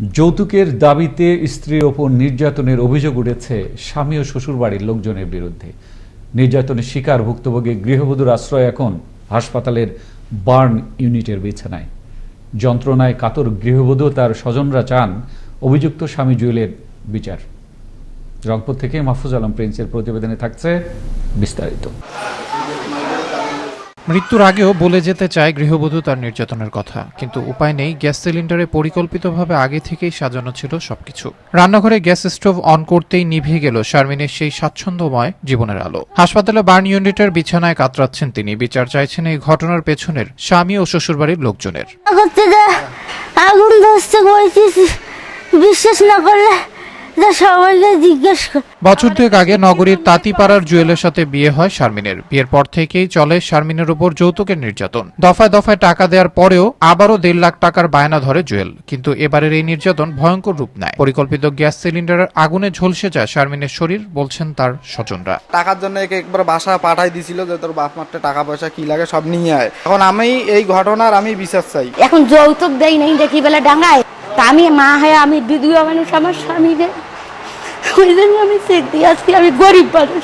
যৌতুকের দাবিতে স্ত্রীর ওপর নির্যাতনের অভিযোগ উঠেছে স্বামী ও শ্বশুরবাড়ির লোকজনের বিরুদ্ধে। নির্যাতনের শিকার ভুক্তভোগী গৃহবধূর আশ্রয় এখন হাসপাতালের বার্ন ইউনিটের বিছানায়। যন্ত্রণায় কাতর গৃহবধূ তার স্বজনরা চান অভিযুক্ত স্বামী জুয়েলের বিচার। রংপুর থেকে মাহফুজ আলম প্রিন্সের প্রতিবেদনে থাকছে বিস্তারিত। মৃত্যুর আগেও বলে যেতে চায় গৃহবধূ তার নির্যাতনের কথা। কিন্তু উপায় নেই, গ্যাস সিলিন্ডারে পরিকল্পিতভাবে আগে থেকেই সাজানো ছিল সবকিছু। রান্নাঘরে গ্যাস স্টোভ অন করতেই নিভে গেল শারমিনের সেই স্বাচ্ছন্দ্যময় জীবনের আলো। হাসপাতালে বার্ন ইউনিটের বিছানায় কাতরাচ্ছেন তিনি। বিচার চাইছেন এই ঘটনার পেছনের স্বামী ও শ্বশুরবাড়ির লোকজনের। আগুন বিশ্বাস না করলে যা সবাইকে জিজ্ঞেস কর বছর দুয়েক আগে নগরীর তাঁতিপাড়ার জুয়েলের সাথে বিয়ে হয় শারমিনের। বিয়ের পর থেকেই চলে শারমিনের উপর যৌতুকের নির্যাতন। দফায় দফায় টাকা দেওয়ার পরেও আবারও দেড় লাখ টাকার বায়না ধরে জুয়েল। কিন্তু এবারের এই নির্যাতন ভয়ঙ্কর রূপ নেয়। পরিকল্পিত গ্যাস সিলিন্ডারের আগুনে ঝলসে যায় শারমিনের শরীর বলছেন তার স্বজনরা। টাকার জন্য একে একবার বাসা পাঠাই দিছিল যে তোর বাপ মারতে টাকা পয়সা কি লাগে সব নিয়ে আয়। এখন আমি এই ঘটনার আমি বিশ্বাস চাই। এখন যৌতুক দেই নাই দেখি বেলা ডাঙায়। তা আমি মা হয়ে আমি বিধবা মানুষ আমার স্বামীকে ওই জন্য আমি চেক দিয়ে আসছি আমি গরিব মানুষ।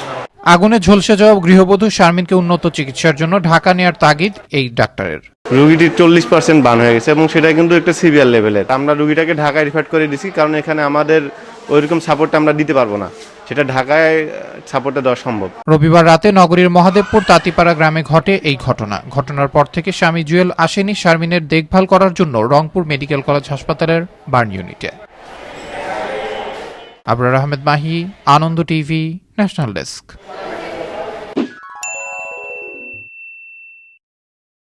আগুনে ঝলসে যাওয়া গৃহবধূ শারমিনকে উন্নত চিকিৎসার জন্য ঢাকা নেয়ার তাগিদ এই ডাক্তারের। রুগীটির চল্লিশ পার্সেন্ট বান হয়ে গেছে এবং সেটা কিন্তু একটা সিভিয়ার লেভেলের। আমরা রুগীটাকে ঢাকায় রিফার করে দিছি কারণ এখানে আমাদের ওইরকম সাপোর্টটা আমরা দিতে পারব না। সেটা ঢাকায় সাপোর্টটা দেওয়া সম্ভব। রবিবার রাতে নগরীর মহাদেবপুর তাঁতিপাড়া গ্রামে ঘটে এই ঘটনা। ঘটনার পর থেকে স্বামী জুয়েল আসেনি শারমিনের দেখভাল করার জন্য রংপুর মেডিকেল কলেজ হাসপাতালের বার্ন ইউনিটে। Abrar Ahmed Mahi, Ananda TV, national desk.